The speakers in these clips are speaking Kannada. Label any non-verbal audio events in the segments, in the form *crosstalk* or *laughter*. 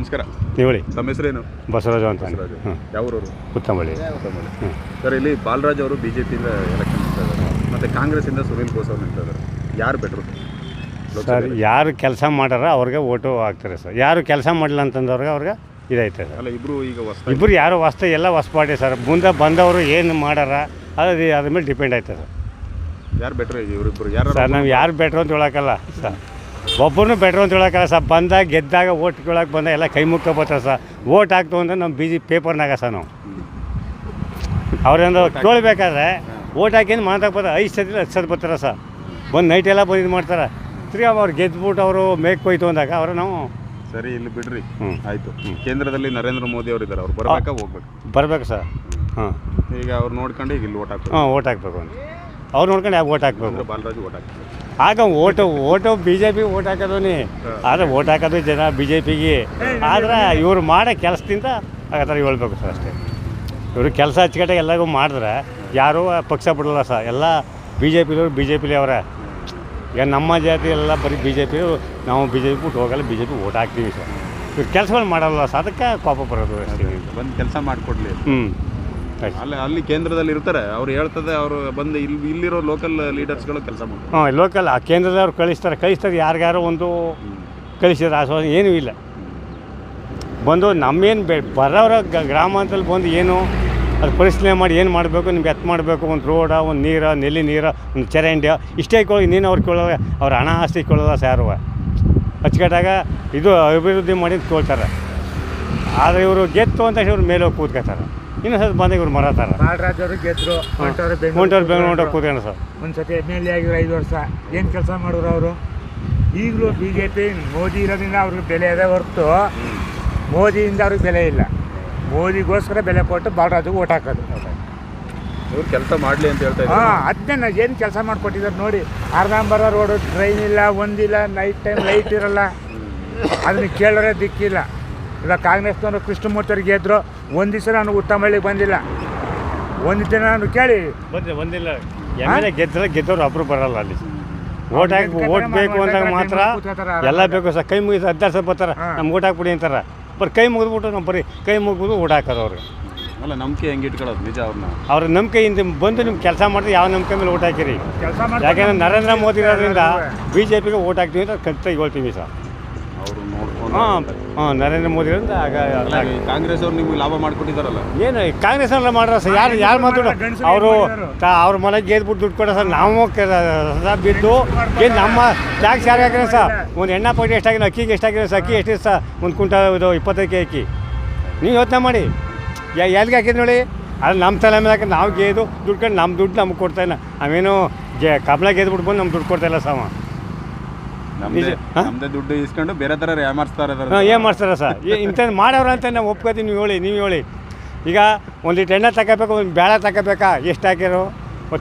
ನಮಸ್ಕಾರ. ನೀವು ಹೇಳಿ. ತಮ್ಮ ಹೆಸರೇನು? ಬಸವರಾಜ ಅಂತ. ಯಾವೂರವರು ಉತ್ತಮಳ್ಳಿ. ಸರ್ ಇಲ್ಲಿ ಬಾಲರಾಜ್ ಅವರು ಬಿ ಜೆ ಪಿಯಿಂದ ಎಲೆಕ್ಷನ್ ನಿಲ್ತಾ ಇದ್ದಾರೆ ಮತ್ತು ಕಾಂಗ್ರೆಸ್ಸಿಂದ ಸುನೀಲ್ ಘೋಷ್ ಅವರು ನಿಲ್ತಾ ಇದ್ದಾರೆ ಯಾರು ಬೆಟ್ರು ಸರ್ ಯಾರು ಕೆಲಸ ಮಾಡಾರ ಅವ್ರಿಗೆ ಓಟು ಆಗ್ತಾರೆ ಸರ್. ಯಾರು ಕೆಲಸ ಮಾಡಿಲ್ಲ ಅಂತಂದವ್ರಿಗೆ ಅವ್ರಿಗೆ ಇದೈತೆ ಅಲ್ಲ ಇಬ್ಬರು ಈಗ ಹೊಸ ಇಬ್ಬರು ಯಾರು ಹೊಸ್ತ ಎಲ್ಲ ಹೊಸ್ಪಾಟಿ ಸರ್. ಮುಂದೆ ಬಂದವರು ಏನು ಮಾಡಾರ ಅದು ಅದ್ರ ಮೇಲೆ ಡಿಪೆಂಡ್ ಆಯ್ತದೆ ಸರ್. ಯಾರು ಬೆಟ್ರು ಇವರಿಬ್ಬರು ಯಾರು ಸರ್ ನಾವು ಯಾರು ಬೆಟ್ರು ಅಂತ ಹೇಳೋಕ್ಕಲ್ಲ ಸರ್. ಒಬ್ಬರನ್ನು ಬೆಟ್ರ್ ಅಂತ ಹೇಳೋಕ್ಕಲ್ಲ ಸರ್. ಬಂದಾಗ ಗೆದ್ದಾಗ ಓಟ್ ಕೇಳೋಕೆ ಬಂದ ಎಲ್ಲ ಕೈ ಮುಕ್ಕ ಬರ್ತಾರೆ ಸರ್. ಓಟ್ ಹಾಕ್ತು ಅಂದ್ರೆ ನಮ್ಮ ಬಿ ಜಿ ಪೇಪರ್ನಾಗ ಸರ್ ನಾವು. ಅವ್ರಿಂದ ಕೇಳಬೇಕಾದ್ರೆ ಓಟ್ ಹಾಕಿಂದು ಮಾತಾಗ ಬರ್ತಾರೆ. ಐದು ಸತಿ ಹತ್ತು ಸತಿ ಬರ್ತಾರೆ ಸರ್. ಬಂದು ನೈಟ್ ಎಲ್ಲ ಬಂದು ಇದು ಮಾಡ್ತಾರೆ. ತಿರ್ಗಿ ಅವ್ರು ಗೆದ್ಬಿಟ್ಟು ಅವರು ಮೇಕ್ ಹೋಯ್ತು ಅಂದಾಗ ಅವ್ರು ನಾವು ಸರಿ ಇಲ್ಲಿ ಬಿಡ್ರಿ. ಹ್ಞೂ ಆಯಿತು. ಕೇಂದ್ರದಲ್ಲಿ ನರೇಂದ್ರ ಮೋದಿ ಅವರು ಇದ್ದಾರೆ ಅವ್ರು ಬರಬೇಕಾ ಹೋಗ್ಬೇಕು? ಬರಬೇಕು ಸರ್. ಹಾಂ. ಈಗ ಅವ್ರು ನೋಡ್ಕೊಂಡು ಈಗ ಇಲ್ಲಿ ಓಟ್ ಹಾಕ್ಬೇಕು. ಹಾಂ ಓಟ್ ಹಾಕ್ಬೇಕು ಅಂತ. ಅವ್ರು ನೋಡ್ಕೊಂಡು ಯಾವ ಓಟ್ ಹಾಕ್ಬೇಕು? ಬಾಲರಾಜ್ ಓಟ್ ಹಾಕ್ಬೇಕು. ಆಗ vote vote B J P vote ಹಾಕೋದು ನೀ. ಆದರೆ ಓಟ್ ಹಾಕೋದು ಜನ ಬಿ ಜೆ ಪಿಗೆ ಆದ್ರೆ ಇವ್ರು ಮಾಡೋ ಕೆಲಸದಿಂದ ಆ ಥರ ಹೇಳ್ಬೇಕು ಸರ್ ಅಷ್ಟೇ. ಇವರು ಕೆಲಸ ಅಚ್ಚುಕಟ್ಟಾಗಿ ಎಲ್ಲರಿಗೂ ಮಾಡಿದ್ರೆ ಯಾರೂ ಪಕ್ಷ ಬಿಡಲ್ಲ ಸರ್. ಎಲ್ಲ ಬಿ ಜೆ ಪಿಲವ್ರು ಬಿ ಜೆ ಪಿಲಿ ಅವರೇ. ಈಗ ನಮ್ಮ ಜಾತಿ ಎಲ್ಲ ಬರೀ ಬಿ ಜೆ ಪಿ ನಾವು ಬಿ ಜೆ ಪಿ ಬಿಟ್ಟು ಹೋಗಲ್ಲ ಬಿ ಜೆ ಪಿ ಓಟ್ ಹಾಕ್ತೀವಿ ಸರ್. ಇವ್ರು ಕೆಲಸಗಳು ಮಾಡಲ್ಲ ಸರ್. ಅದಕ್ಕೆ ಕೋಪ ಬರೋದು ಅಷ್ಟೇ. ಬಂದು ಕೆಲಸ ಮಾಡಿಕೊಡ್ಲಿ. ಹ್ಞೂ ಅಲ್ಲಿ ಅಲ್ಲಿ ಕೇಂದ್ರದಲ್ಲಿ ಇರ್ತಾರೆ. ಅವ್ರು ಹೇಳ್ತದೆ ಅವರು ಬಂದು ಇಲ್ಲಿ ಇಲ್ಲಿರೋ ಲೋಕಲ್ ಲೀಡರ್ಸ್ಗಳು ಕೆಲಸ ಮಾಡ್ತಾರೆ. ಹಾಂ ಲೋಕಲ್ ಆ ಕೇಂದ್ರದವ್ರು ಕಳಿಸ್ತಾರೆ. ಕಳಿಸ್ತಾರೆ ಯಾರಿಗಾರು ಒಂದು ಕಳಿಸಿದ್ರೆ ಆಶ್ವಾಸ ಏನೂ ಇಲ್ಲ. ಬಂದು ನಮ್ಮೇನು ಬೇ ಬರೋರ ಗ- ಗ್ರಾಮಾಂತರಲ್ಲಿ ಬಂದು ಏನು ಅದು ಪರಿಶೀಲನೆ ಮಾಡಿ ಏನು ಮಾಡಬೇಕು ನಿಮ್ಗೆ ಎತ್ತು ಮಾಡಬೇಕು ಒಂದು ರೋಡ ಒಂದು ನೀರ ನೆಲ್ಲಿ ನೀರ ಒಂದು ಚರಂಡಿ ಇಷ್ಟೇ ಕೇಳಿ ನೀನು ಅವ್ರು ಕೇಳೋಲ್ಲ ಅವ್ರ ಹಣ ಆಸ್ತಿ ಕೇಳೋದ ಸಾರು. ಅಚ್ಚುಕಟ್ಟಾಗ ಇದು ಅಭಿವೃದ್ಧಿ ಮಾಡಿ ಕೇಳ್ತಾರೆ. ಆದರೆ ಇವರು ಗೆತ್ತು ಅಂತ ಇವ್ರು ಮೇಲೆ ಹೋಗಿ ಕೂತ್ಕೋತಾರೆ ಇನ್ನೂ ಸ್ವಲ್ಪ ಬಂದಾಗ ಇವ್ರು ಮರತಾರ ಬಾಲರಾಜ್ ಅವರು ಗೆದ್ರು ಹೊಂಟವ್ರು ಹೊಂಟವ್ರು ಬೆಂಗಳೂರು ಕೂತ್ಕೊಂಡು ಸರ್ ಒಂದ್ಸತಿ ಎಂ ಎಲ್ ಎ ಆಗಿರೋ ಐದು ವರ್ಷ ಏನು ಕೆಲಸ ಮಾಡಿದ್ರು ಅವರು? ಈಗಲೂ ಬಿ ಜೆ ಪಿ ಮೋದಿ ಇರೋದ್ರಿಂದ ಅವ್ರಿಗೆ ಬೆಲೆ ಇದೆ ಹೊರತು. ಮೋದಿಯಿಂದ ಅವ್ರಿಗೆ ಬೆಲೆ ಇಲ್ಲ. ಮೋದಿಗೋಸ್ಕರ ಬೆಲೆ ಕೊಟ್ಟು ಬಾಲರಾಜಿಗೆ ಓಟ್ ಹಾಕೋದು. ಇವ್ರು ಕೆಲಸ ಮಾಡಲಿ ಅಂತ ಹೇಳ್ತಾ ಹಾಂ ಅದನ್ನ ಏನು ಕೆಲಸ ಮಾಡಿಕೊಟ್ಟಿದ್ದಾರೆ ನೋಡಿ. ಅರ್ಧಂಬರ ರೋಡು ಟ್ರೈನ್ ಇಲ್ಲ ಒಂದಿಲ್ಲ ನೈಟ್ ಟೈಮ್ ಲೈಟ್ ಇರಲ್ಲ. ಅದನ್ನ ಕೇಳೋರೆ ದಿಕ್ಕಿಲ್ಲ. ಈಗ ಕಾಂಗ್ರೆಸ್ನವರು ಕೃಷ್ಣಮೂರ್ತಿ ಗೆದ್ದರು ಒಂದು ದಿವಸ ನಾನು ಉತ್ತಮಳ್ಳಿಗೆ ಬಂದಿಲ್ಲ. ಒಂದು ದಿನ ನಾನು ಕೇಳಿ. ಬಂದ್ರೆ ಬಂದಿಲ್ಲ. ಎಂ ಗೆದ್ದರೆ ಗೆದ್ದವ್ರು ಒಬ್ರು ಬರಲ್ಲ ಅಲ್ಲಿ. ಓಟ್ ಹಾಕಿ ಓಟ್ ಬೇಕು ಅಂದಾಗ ಮಾತ್ರ ಎಲ್ಲ ಬೇಕು ಸರ್. ಕೈ ಮುಗಿದು ಹದಿನಾರು ಸಲ ಬರ್ತಾರೆ. ನಮ್ಗೆ ಓಟ್ ಹಾಕ್ಬಿಡಿ ಅಂತಾರೆ. ಬರೀ ಕೈ ಮುಗಿದ್ಬಿಟ್ಟು ನಾವು ಬರೀ ಕೈ ಮುಗಿದು ಓಟ್ ಹಾಕೋದು ಅವ್ರಿಗೆ ಅಲ್ಲ ನಂಬಿಕೆ ಹೆಂಗೆ ಇಟ್ಕೊಳ್ಳೋದು ನಿಜ ಅವ್ರನ್ನ? ಅವ್ರ ನಂಬಿಕೆಯಿಂದ ಬಂದು ನಿಮ್ಗೆ ಕೆಲಸ ಮಾಡಿದ್ರೆ ಯಾವ ನಂಬಿಕೆ ಮೇಲೆ ಓಟ್ ಹಾಕಿರಿ? ಯಾಕೆಂದ್ರೆ ನರೇಂದ್ರ ಮೋದಿ ಇರೋದ್ರಿಂದ ಬಿ ಜೆ ಪಿಗೆ ಓಟ್ ಹಾಕ್ತೀವಿ ಅಂತ ಖಚಿತ ಹೇಳ್ತೀವಿ ಸರ್. ಅವರು ಹಾಂ ಹಾಂ ನರೇಂದ್ರ ಮೋದಿ ಅಲ್ಲ, ಕಾಂಗ್ರೆಸ್ ಅವ್ರು ನಿಮ್ಗೆ ಲಾಭ ಮಾಡಿಕೊಟ್ಟಿದ್ದಾರಲ್ಲ? ಏನು ಕಾಂಗ್ರೆಸ್ ಎಲ್ಲ ಮಾಡ್ರ ಸರ್? ಯಾರು ಯಾರು ಮಾತಾಡೋ ಅವರು ಅವ್ರ ಮನೆಗೆ ಗೆದ್ಬಿಟ್ಟು ದುಡ್ಡು ಕೊಡೋ ಸರ್ ನಾವು ಸದಾ ಬಿದ್ದು ಏನು ನಮ್ಮ ಟ್ಯಾಕ್ಸ್ ಯಾರು ಹಾಕಿದ್ರೆ ಸರ್? ಒಂದು ಎಣ್ಣೆ ಪೈಟ್ ಎಷ್ಟಾಗಿದೆ ಅಕ್ಕಿಗೆ ಎಷ್ಟಾಗಿದೆ ಸರ್ ಅಕ್ಕಿ ಎಷ್ಟಿದೆ ಸರ್? ಒಂದು ಕುಂಟಲ್ ಇದು ಇಪ್ಪತ್ತೈದು ಕೆ ಅಕ್ಕಿ. ನೀವು ಯೋಚನೆ ಮಾಡಿ. ಯಾ ಎಲ್ಲಿಗೆ ಹಾಕಿದ್ ನೋಡಿ? ಅದು ನಮ್ಮ ತಲೆ ಮೇಲೆ ಹಾಕಿ ನಾವು ಗೆದ್ದು ದುಡ್ಕೊಂಡು ನಮ್ಮ ದುಡ್ಡು ನಮ್ಗೆ ಕೊಡ್ತಾಯಿಲ್ಲ ನಾವೇನು ಜ ಕಬ್ಲ ಗೆದ್ಬಿಟ್ಟು ಬಂದು ನಮ್ಗೆ ದುಡ್ಡು ಕೊಡ್ತಾಯಿಲ್ಲ ಸಮ ನಮ್ದೇ. ದುಡ್ಡು ಇಸ್ಕೊಂಡು ಬೇರೆ ಥರ ಯಾಮಾರಿಸ್ತಾರೆ ಹಾಂ ಏನು ಮಾಡ್ತಾರೆ ಸರ್? ಇಂಥದ್ದು ಮಾಡೋರು ಅಂತ ನಾವು ಒಪ್ಕೋತೀವಿ ನೀವು ಹೇಳಿ ನೀವು ಹೇಳಿ. ಈಗ ಒಂದು ಲೀಟ್ರ್ ಎಣ್ಣೆ ತಗೋಬೇಕು ಒಂದು ಬೇಳೆ ತಗೋಬೇಕಾ? ಎಷ್ಟು ಹಾಕಿರೋ?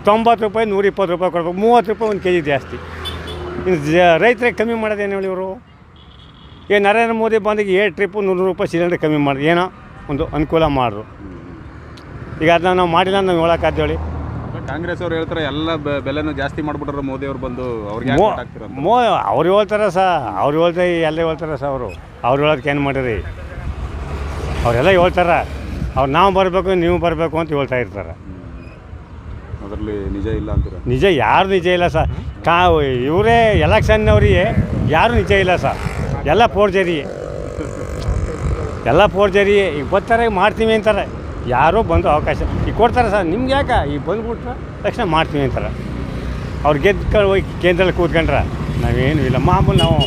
ತೊಂಬತ್ತು ರೂಪಾಯಿ ನೂರ ಇಪ್ಪತ್ತು ರೂಪಾಯಿ ಕೊಡ್ಬೇಕು. ಮೂವತ್ತು ರೂಪಾಯಿ ಒಂದು ಕೆ ಜಿ ಜಾಸ್ತಿ ರೈತರಿಗೆ ಕಮ್ಮಿ ಮಾಡೋದೇನು ಹೇಳಿ ಇವರು? ಈಗ ನರೇಂದ್ರ ಮೋದಿ ಬಂದಿಗೆ ಏಳು ಟ್ರಿಪ್ಪು ನೂರು ರೂಪಾಯಿ ಸಿಲಿಂಡರ್ ಕಮ್ಮಿ ಮಾಡಿದ್ರು. ಏನೋ ಒಂದು ಅನುಕೂಲ ಮಾಡ್ರು. ಈಗ ಅದನ್ನ ನಾವು ಮಾಡಿಲ್ಲ ನಾವು ಹೇಳೋಕ್ಕಾದ್ದು ಹೇಳಿ. ಕಾಂಗ್ರೆಸ್ ಅವ್ರು ಹೇಳ್ತಾರೆ ಎಲ್ಲ ಬೆಲೆನೂ ಜಾಸ್ತಿ ಮಾಡ್ಬಿಟ್ರೆ ಮೋದಿ ಅವ್ರು ಬಂದು ಅವ್ರಿಗೆ ಮೋ ಅವ್ರು ಹೇಳ್ತಾರೆ ಸ ಅವ್ರು ಹೇಳ್ತಾರೆ ಎಲ್ಲ ಹೇಳ್ತಾರೆ ಸರ್ ಅವರು. ಅವ್ರು ಹೇಳೋದಕ್ಕೆ ಏನು ಮಾಡಿರಿ? ಅವರೆಲ್ಲ ಹೇಳ್ತಾರೆ ಅವ್ರು ನಾವು ಬರಬೇಕು ನೀವು ಬರಬೇಕು ಅಂತ ಹೇಳ್ತಾ ಇರ್ತಾರೆ. ಅದರಲ್ಲಿ ನಿಜ ಇಲ್ಲ ಅಂತೀರ? ನಿಜ ಯಾರು ನಿಜ ಇಲ್ಲ ಸರ್ ಕಾ ಇವರೇ ಎಲೆಕ್ಷನ್ನವರಿಗೆ ಯಾರು ನಿಜ ಇಲ್ಲ ಸರ್ ಎಲ್ಲ ಫೋರ್ಜರಿ ಎಲ್ಲ ಫೋರ್ಜರಿ ಈಗ ಬರ್ತಾರೆ ಮಾಡ್ತೀವಿ ಅಂತಾರೆ. ಯಾರೋ ಬಂದು ಅವಕಾಶ ಈಗ ಕೊಡ್ತಾರೆ ಸರ್ ನಿಮ್ಗೆ ಯಾಕೆ? ಈಗ ಬಂದುಬಿಟ್ರೆ ತಕ್ಷಣ ಮಾಡ್ತೀವಿ ಅಂತಾರೆ. ಅವ್ರು ಗೆದ್ದು ಹೋಗಿ ಕೇಂದ್ರದಲ್ಲಿ ಕೂತ್ಕೊಂಡ್ರೆ ನಾವೇನು ಇಲ್ಲ. ಮಾಮೂಲು ನಾವು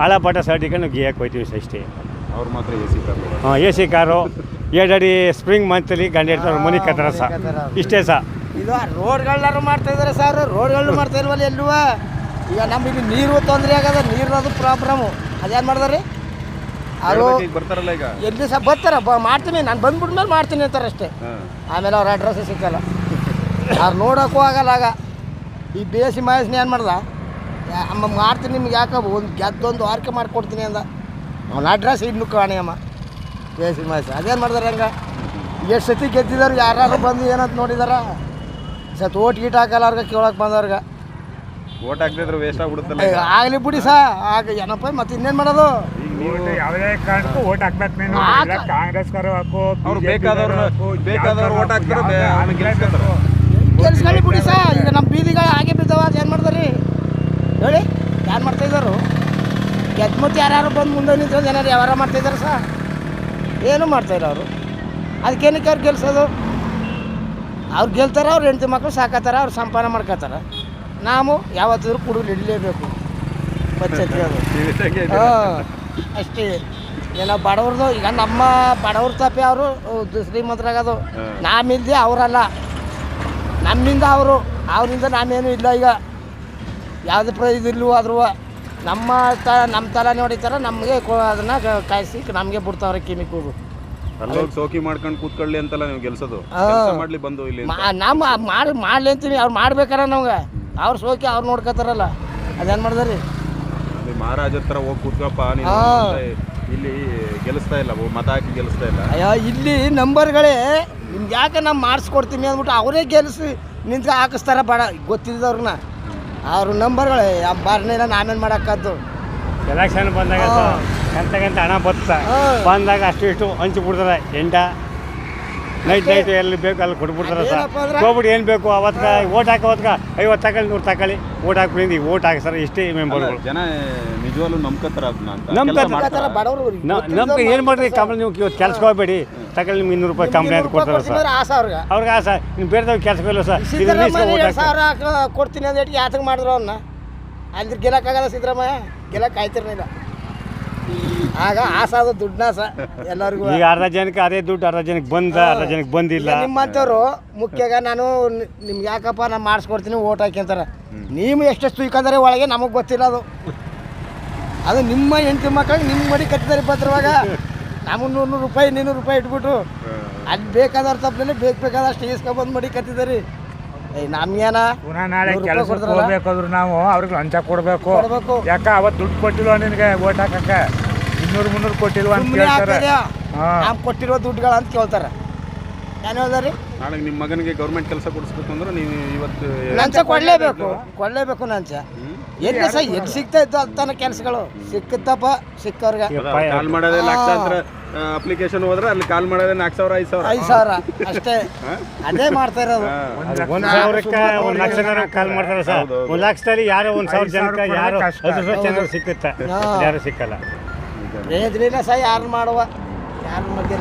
ಹಳಪಾಟ ಸರ್ಟಿಕೊಂಡು ಗೇಯಕ್ಕೆ ಹೋಯ್ತೀವಿ ಸರ್ ಅಷ್ಟೇ ಅವ್ರು ಮಾತ್ರ ಎ ಸಿ ಕಾರು ಹಾಂ ಎ ಸಿ ಕಾರು ಎರಡಡಿ ಸ್ಪ್ರಿಂಗ್ ಮಂತಲ್ಲಿ ಗಂಡ ಇರ್ತಾರೆ ಮನೆ ಕತ್ತರ ಸರ್. ಇಷ್ಟೇ ಸರ್. ಇದು ರೋಡ್ಗಳನ್ನಾರು ಮಾಡ್ತಾ ಇದಾರೆ ಸರ್. ರೋಡ್ಗಳನ್ನ ಮಾಡ್ತಾ ಇಲ್ವಲ್ಲ ಎಲ್ಲೂ ಈಗ ನಮಗೆ ನೀರು ತೊಂದರೆ ಆಗದ ನೀರಿನದು ಪ್ರಾಬ್ಲಮು ಅದೇನು ಮಾಡ್ದಾರೆ ಅದು ಬರ್ತಾರಲ್ಲ ಈಗ? ಎಲ್ಲಿ ಸಹ ಬರ್ತಾರ ಬ ಮಾಡ್ತೀನಿ ನಾನು ಬಂದ್ಬಿಟ್ಮೇಲೆ ಮಾಡ್ತೀನಿ ಅಂತಾರೆ ಅಷ್ಟೇ. ಆಮೇಲೆ ಅವ್ರ ಅಡ್ರೆಸ್ ಸಿಕ್ಕಲ್ಲ. ಅವ್ರು ನೋಡೋಕ್ಕೂ ಆಗಲ್ಲ ಆಗ. ಈ ಬೇಸಿ ಮಾಯಸ್ನ ಏನು ಮಾಡ್ದ? ಅಮ್ಮ ಮಾಡ್ತೀನಿ ನಿಮ್ಗೆ ಯಾಕೆ ಒಂದು ಗೆದ್ದೊಂದು ಆರ್ಕೆ ಮಾಡ್ಕೊಡ್ತೀನಿ ಅಂದ. ಅವ್ನ ಅಡ್ರೆಸ್ ಇನ್ನು ಕಾಣಿ ಅಮ್ಮ. ಬೇಸಿ ಮಾಯಸ್ ಅದೇನು ಮಾಡ್ದಾರೆ ಹಂಗ? ಎಷ್ಟು ಸತಿ ಗೆದ್ದಿದ್ದಾರೆ ಯಾರು ಬಂದು ಏನಂತ ನೋಡಿದಾರ? ಸತ್ ಓಟ್ ಗೀಟ್ ಹಾಕಲ್ಲ ಅವ್ರಿಗೆ ಕೇಳೋಕೆ ಬಂದವ್ರಿಗೆ. ಓಟ್ ಹಾಕಿದ್ರೆ ವೇಸ್ಟ್ ಆಗ್ಬಿಡುತ್ತಲ್ಲ ಆಗಲಿ ಬಿಡಿ ಸಾ. ಆಗ ಏನಪ್ಪ ಮತ್ತೆ ಇನ್ನೇನು ಮಾಡೋದು? ಯಾವುದೇ ಕಾರಣಕ್ಕೂ ಓಟ್ ಹಾಕ್ಬೇಕು ನೀನು. ಹಾಕ. ಕಾಂಗ್ರೆಸ್ ಕಾಂಗ್ರೆಸ್ಗಾರು ಹಾಕು ಅವ್ರು ಬೇಕಾದವ್ರು ಯಾವ್ದಾರು ಓಟ್ ಹಾಕ್ತಾರೆ, ಅವ್ನ ಗೆಲ್ಸ್ಕೊತಾರೆ. ಕೆಲ್ಸಗಳು ಬಿಡಿ ಸರ್ ಈಗ ನಮ್ಮ ಬೀದಿಗಳು ಹಾಗೆ ಬಿದ್ದಾವ ಏನು ಮಾಡ್ದಾರಿ ಹೇಳಿ ಏನು ಮಾಡ್ತಾ ಇದ್ದಾರು ಗೆದ್ಮುತ್ತು ಯಾರು ಬಂದು ಮುಂದೆ ನಿಂತು ಏನಾರು ವ್ಯವಹಾರ ಮಾಡ್ತಾ ಇದ್ದಾರೆ ಸರ್? ಏನೂ ಮಾಡ್ತಾ ಇಲ್ಲ ಅವರು. ಅದಕ್ಕೇನಕ್ಕೆ ಅವ್ರು ಗೆಲ್ಸೋದು? ಅವ್ರು ಗೆಲ್ತಾರ ಅವ್ರು ಹೆಂಡತಿ ಮಕ್ಕಳು ಸಾಕತ್ತಾರ ಅವ್ರು ಸಂಪಾದನೆ ಮಾಡ್ಕೋತಾರ. ನಾವು ಯಾವತ್ತಿದ್ರು ಕುಡಿದು ಇಡಲೇಬೇಕು ಪಂಚಾಯತ್ಗೆ *laughs* ಅದು. ಹಾಂ. ಅಷ್ಟೇ. ಏನೋ ಬಡವ್ರದ್ದು ಈಗ ನಮ್ಮ ಬಡವ್ರ ತಪ್ಪಿ ಅವರು ಶ್ರೀಮಂತರಾಗೋದು. ನಾಮಿಲ್ದೆ ಅವರಲ್ಲ. ನಮ್ಮಿಂದ ಅವರು ಅವರಿಂದ ನಾಮೇನು ಇಲ್ಲ ಈಗ. ಯಾವುದೇ ಪ್ರೈಸ್ ಇಲ್ಲವೋ ಆದ್ರೂ. ನಮ್ಮ ತ ನಮ್ಮ ತಲೆ ಹೊಡಿತಾರೆ ನಮಗೆ ಅದನ್ನು ಕಾಯಿಸಿ ನಮಗೆ ಬಿಡ್ತಾವ್ರೆ ಕಿಮಿ ಅಲ್ಲೋಗಿ ಸೋಕಿ ಮಾಡ್ಕೊಂಡು ಕೂತ್ಕೊಳ್ಳಿ ಅಂತಲ್ಲ ನೀವು ಗೆಲ್ಸೋದು ಮಾಡ್ಲಿ ಬಂದು ಇಲ್ಲಿ. ನಮ್ಮ ಮಾಡಿ ಮಾಡ್ಲಿ ಅಂತೀನಿ ಅವ್ರು ಮಾಡ್ಬೇಕಾರ ನಮ್ಗೆ. ಅವ್ರು ಸೋಕಿ ಅವ್ರು ನೋಡ್ಕೋತಾರಲ್ಲ. ಅದೇನು ಮಾಡಿದ್ರಿ? ಅಲ್ಲಿ ಮಹಾರಾಜರ ಹತ್ರ ಹೋಗಿ ಕೂತ್ಕಪ್ಪ ನೀನು ಹಾ. ಅಂತ ಇಲ್ಲಿ ಗೆಲ್ಲಿಸ್ತಾ ಇಲ್ಲ ಓ, ಮತ ಹಾಕಿ ಗೆಲ್ಲಿಸ್ತಾ ಇಲ್ಲ ಅಯ್ಯ ಇಲ್ಲಿ ನಂಬರ್ಗಳೇ ನಿಮ್ಗೆ ಯಾಕೆ ನಾವು ಮಾಡಿಸ್ಕೊಡ್ತೀನಿ ಅಂದ್ಬಿಟ್ಟು ಅವರೇ ಗೆಲ್ಸಿ ನಿಂತ್ಕ ಹಾಕಿಸ್ತಾರ ಬೇಡ ಗೊತ್ತಿದ್ದವ್ರನ್ನ ಅವ್ರ ನಂಬರ್ಗಳೇ ಬರ್ನೇನ ನಾನೇನು ಮಾಡೋಕ್ಕದ್ದು ಎಲೆಕ್ಷನ್ ಬಂದಾಗ ಹಾ. ಗಂಟೆ ಹಣ ಬತ್ತ ಹಾ. ಬಂದಾಗ ಅಷ್ಟು ಇಷ್ಟು ಹಂಚಿ ಬಿಡ್ತಾರೆ ಎಂಟ ನೈಟ್ ನೈಟ್ ಎಲ್ಲಿ ಬೇಕು ಅಲ್ಲಿ ಕೊಟ್ಬಿಡ್ತಾರೆ ಸರ್. ಅಂದ್ರೆ- ಹೋಗ್ಬಿಟ್ಟು ಏನು ಬೇಕು ಅವತ್ಕ ಓಟ್ ಹಾಕೋತ್ಕ ಐವತ್ತು ತಗೊಳ್ಳಿ ನೂರು ತಗೊಳ್ಳಿ ಓಟ್ ಹಾಕ್ಬಿಡಿ ಈಗ ಓಟ್ ಹಾಕಿ ಸರ್ ಇಷ್ಟೇ ಮೆಂಬರ್ಗಳು. ಜನ ನಿಜವಾಗ್ಲೂ ನಂಬ್ಕೋತಾರ ನಮ್ಗೆ ಏನು ಮಾಡ್ರಿ ಕಂಪ್ನಿ ನೀವು ಇವತ್ತು ಕೆಲ್ಸಕ್ಕೆ ಹೋಗ್ಬೇಡಿ ತಗೊಳ್ಳಿ ನಿಮ್ಗೆ ಇನ್ನೂರು ರೂಪಾಯಿ ಕಂಪ್ನಿ ಅಂತ ಕೊಡ್ತಾರೆ ಸರ್. ಆಸೆ ಅವ್ರಿಗೆ. ಅವ್ರಿಗೆ ಆ ಸರ್ ಇನ್ನು ಬೇರೆದವ್ರು ಕೆಲ್ಸಕ್ಕೆ ಇಲ್ಲ ಸರ್. ಕೊಡ್ತೀನಿ ಅಂತ ಹೇಳಿ ಯಾತಕ್ಕೆ ಮಾಡಿದ್ರು ಅವ್ರನ್ನ ಅಂದ್ರೆ ಗೆಲ್ಲಕ್ಕಾಗಲ್ಲ ಸಿದ್ದರಾಮಯ್ಯ? ಗೆಲ್ಲಕ್ಕೆ ಆಯ್ತಿರ್ಲಿಲ್ಲ ಆಗ ಆಸ ಅದು ದುಡ್ಡಾಸ ಎಲ್ಲರಿಗೂ. ಈಗ ಅರ್ಧ ಜನಕ್ಕೆ ಅದೇ ದುಡ್ಡು ಅರ್ಧ ಜನಕ್ಕೆ ಬಂದ ಅರ್ಧ ಜನಕ್ಕೆ ಬಂದಿಲ್ಲ. ನಿಮ್ಮಂಥವ್ರು ಮುಖ್ಯಗ ನಾನು ನಿಮ್ಗೆ ಯಾಕಪ್ಪ ನಾನು ಮಾಡಿಸ್ಕೊಡ್ತೀನಿ ಓಟ್ ಹಾಕ್ಯಂತಾರೆ ನೀವು ಎಷ್ಟು ತುಯ್ಕಂದ್ರೆ ಒಳಗೆ ನಮಗೆ ಗೊತ್ತಿಲ್ಲ ಅದು. ಅದು ನಿಮ್ಮ ಹೆಂಡತಿ ಮಕ್ಕಳಿಗೆ ನಿಮ್ಮ ಮಡಿ ಕಟ್ಟಿದ್ದಾರೆ ಪತ್ರವಾಗ ನಮಗೆ ನೂರು ನೂರು ರೂಪಾಯಿ ಇನ್ನೂರು ರೂಪಾಯಿ ಇಟ್ಬಿಟ್ಟು ಅಲ್ಲಿ ಬೇಕಾದವ್ರ ತಪ್ಪದಲ್ಲಿ ಬೇಕು ಬೇಕಾದಷ್ಟು ಈಸ್ಕೊಬಂದು ಮಡಿ ಕಟ್ಟಿದ್ದಾರೆ. ಏಯ್ ನಮ್ಗೇನ ಪುನಃ ನಾಳೆ ಕೆಲಸ ಹೋಗ್ಬೇಕಾದ್ರು ನಾವು ಅವ್ರಿಗೆ ಲಂಚ ಕೊಡಬೇಕು. ಕೊಡ್ಬೇಕು. ಯಾಕ ಅವತ್ತು ದುಡ್ಡು ಕೊಟ್ಟಿಲ್ಲ ನಿನಗೆ ಓಟ್ ಹಾಕಕ್ಕೆ? ಇನ್ನೂರು ಮುನ್ನೂರು ಕೊಟ್ಟಿಲ್ವ ಅಂತ ಕೇಳ್ತಾರೆ. ನಾವು ಕೊಟ್ಟಿರೋ ದುಡ್ಡುಗಳು ಅಂತ ಕೇಳ್ತಾರೆ. ಏನು ಹೇಳ್ದಾರಿ? ನಾಳೆ ನಿಮ್ಮ ಮಗನಿಗೆ ಗೌರ್ಮೆಂಟ್ ಕೆಲಸ ಕೊಡಿಸ್ಬೇಕು ಅಂದ್ರೆ ನೀವು ಇವತ್ತು ಲಂಚ ಕೊಡಲೇಬೇಕು. ಕೊಡಲೇಬೇಕು ಲಂಚ. ಎಲ್ಲಿ ಸಹ ಎಲ್ಲಿ ಸಿಗ್ತಾ ಇತ್ತು ಅಂತಾನೆ ಕೆಲಸಗಳು. ಸಿಕ್ಕತ್ತಪ್ಪ ಸಿಕ್ಕವ್ರಿಗೆ. ಕಾಲ್ ಮಾಡೋದೇ ಸಾವಿರ ಅಪ್ಲಿಕೇಶನ್ ಹೋದ್ರೆ ಅಲ್ಲಿ ಕಾಲ್ ಮಾಡೋದೇ ನಾಲ್ಕು ಸಾವಿರ ಐದು ಸಾವಿರ. ಐದು ಸಾವಿರ ಅಷ್ಟೇ. ಅದೇ ಮಾಡ್ತಾ ಇರೋದು. ಒಂದು ಸಾವಿರಕ್ಕೆ ಒಂದು ಲಕ್ಷ ಕಾಲ್ ಮಾಡ್ತಾರೆ ಸರ್. ಒಂದು ಲಕ್ಷದಲ್ಲಿ ಯಾರೋ ಒಂದು ಸಾವಿರ ಐದು ಜನಕ್ಕೆ ಯಾರೋ. ಹತ್ತು ಸಾವಿರ ಜನರು ಸಿಕ್ಕುತ್ತೆ? ಯಾರು ಸಿಕ್ಕಲ್ಲ. ಪ್ರಯೋಜನ ಇಲ್ಲ ಸಹ ಯಾರು ಮಾಡುವ? ಯಾರು ಮಧ್ಯೆ